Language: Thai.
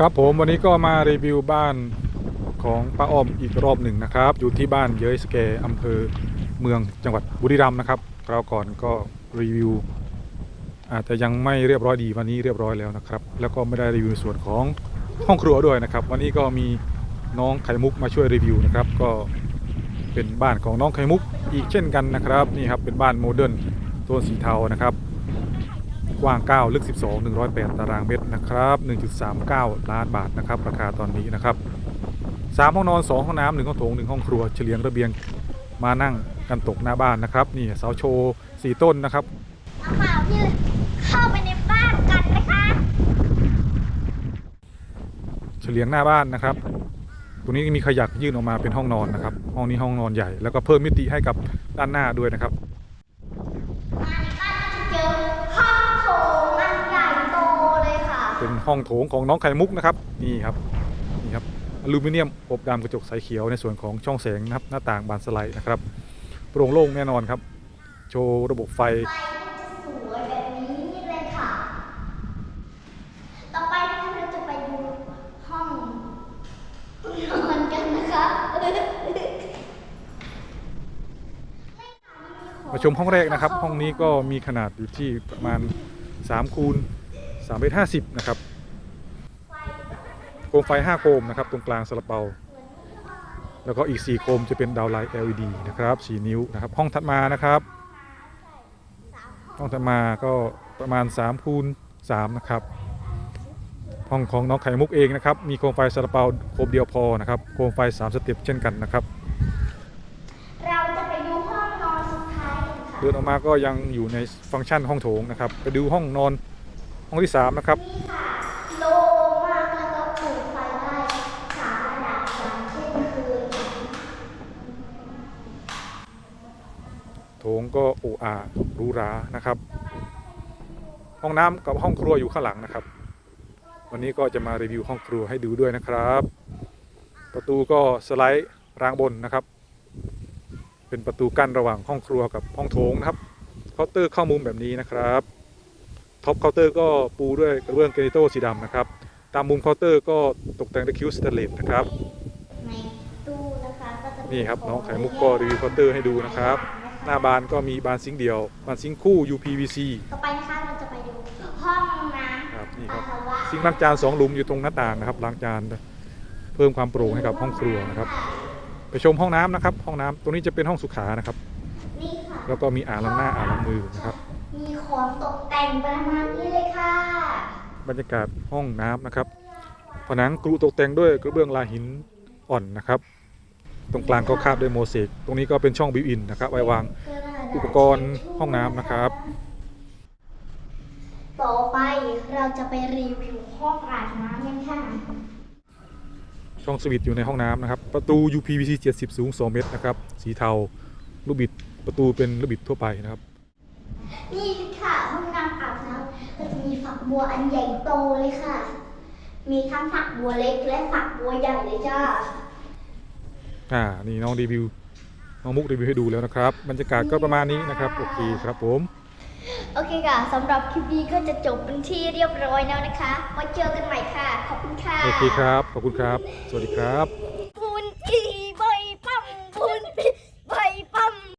ครับผมวันนี้ก็มารีวิวบ้านของป้าอ้อมอีกรอบหนึ่งนะครับ อยู่ที่บ้านเย้ยสเกอำเภอเมืองจังหวัดบุรีรัมย์นะครับคราวก่อนก็รีวิวอาจจะยังไม่เรียบร้อยดีวันนี้เรียบร้อยแล้วนะครับ แล้วก็ไม่ได้รีวิวส่วนของห้องครัวด้วยนะครับ วันนี้ก็มีน้องไข่มุกมาช่วยรีวิวนะครับ ก็เป็นบ้านของน้องไข่มุกอีกเช่นกันนะครับนี่ครับเป็นบ้านโมเดิร์นโทนสีเทานะครับ กว้าง 9 ลึก 12 108 ตารางเมตรนะครับ 1.39 ล้านบาทนะครับ ราคาตอนนี้นะครับ 3 ห้องนอน 2 ห้องน้ำ1ห้องโถง 1 ห้องครัว เฉลียงระเบียงมานั่งกันตกหน้าบ้านนะครับ นี่เสาโชว์4ต้นนะครับเอาข่าวที่เข้าไปในบ้านกันนะคะเฉลียงหน้าบ้านนะครับตรงนี้มีขยักยื่นออกมาเป็นห้องนอนนะครับ ห้องนี้ห้องนอนใหญ่ แล้วก็เพิ่มมิติให้กับด้านหน้าด้วยนะครับ มาในบ้านจะเจอห้องโถงอันใหญ่โตเลยค่ะ เป็น ห้องโถงของน้องไข่มุกนะครับนี่ครับนี่ครับอลูมิเนียมอบดำกระจกใสเขียวในส่วนของช่องแสงนะครับหน้าต่างบานสไลด์นะครับโปร่งโล่งแน่นอนครับ โชว์ระบบไฟไฟมันจะสวยแบบนี้เลยค่ะต่อไปนะคะเราจะไปดูห้องนอนกันนะคะมาชมห้องแรกนะครับ ห้องนี้ก็มีขนาดอยู่ที่ประมาณ3คูณ3เมตร50 นะครับโค มไฟ 5 โคมนะครับ ตรงกลางสลับเปา แล้วก็อีก 4 โคมจะเป็นดาวไลท์ LED นะครับ4นิ้วนะครับ ห้องถัดมานะครับ ห้องถัดมาก็ประมาณ3คูณ3นะครับ ห้องของน้องไข่มุกเองนะครับ มีโคมไฟสลับเปาโคมเดียวพอนะครับ โคมไฟ 3 สเต็ปเช่นกันนะครับเราจะไปดูห้องนอนสุดท้ายกันค่ะเดินออกมาก็ยังอยู่ในฟังก์ชันห้องโถงนะครับ ไปดูห้องนอนห้องที่ 3 นะครับ นี่ค่ะโล่งมากแล้วก็เปิดไฟได้สามระดับอย่างเช่นคืน โถ งก็โออาหรูหรานะครับ ห้องน้ำกับห้องครัวอยู่ข้างหลังนะครับ วันนี้ก็จะมารีวิวห้องครัวให้ดูด้วยนะครับ ประตูก็สไลด์รางบนนะครับ เป็นประตูกั้นระหว่างห้องครัวกับห้องโถงนะครับเคาน์เตอร์เข้ามุมแบบนี้นะครับท็อปเคาน์เตอร์ก็ปูด้วยกระเบื้องเกรนิโตสีดำนะครับ ตามมุมเคาน์เตอร์ก็ตกแต่งด้วยคิ้วสแตนเลสนะครับในตู้นะคะก็จะมีนี่ครับน้องไข่มุกก็รีวิวเคาน์เตอร์ให้ดูนะครับ หน้าบานก็มีบานซิงค์เดียว บานซิงค์คู่ UPVC ต่อไปนะคะเราจะไปดูห้องน้ำครับนี่ครับปัสสาวะซิงค์ล้างจานสองหลุมอยู่ตรงหน้าต่างนะครับล้างจานเพิ่มความโปร่งให้กับห้องครัวนะครับ ไปชมห้องน้ำนะครับ ห้องน้ำตรงนี้จะเป็นห้องสุขานะครับนี่ค่ะแล้วก็มีอ่างล้างหน้าอ่างล้างมือนะครับ มีของตกแต่งประมาณนี้เลยค่ะ บรรยากาศห้องน้ำนะครับ ผนังกรุตกแต่งด้วยกระเบื้องลายหินอ่อนนะครับ ตรงกลางก็คาบด้วยโมเสกตรงนี้ก็เป็นช่องบิวอินนะครับไว้วางอุปกรณ์ห้องน้ำนะครับ ต่อไปเราจะไปรีวิวห้องอาบน้ำกันค่ะช่องสวิตช์อยู่ในห้องน้ำนะครับ ประตู UPVC 70 สูง 2 เมตรนะครับ สีเทาลูกบิดประตูเป็นลูกบิดทั่วไปนะครับ นี่ค่ะห้องน้ำอาบน้ำก็จะมีฝักบัวอันใหญ่โตเลยค่ะ มีทั้งฝักบัวเล็กและฝักบัวใหญ่เลยจ้า อ่านี่น้องรีวิวน้องมุกรีวิวให้ดูแล้วนะครับบรรยากาศก็ประมาณนี้นะครับโอเคครับผม โอเคค่ะสำหรับคลิปนี้ก็จะจบเป็นที่เรียบร้อยแล้วนะคะไว้เจอกันใหม่ค่ะ ขอบคุณค่ะโอเคครับ ขอบคุณครับ สวัสดีครับ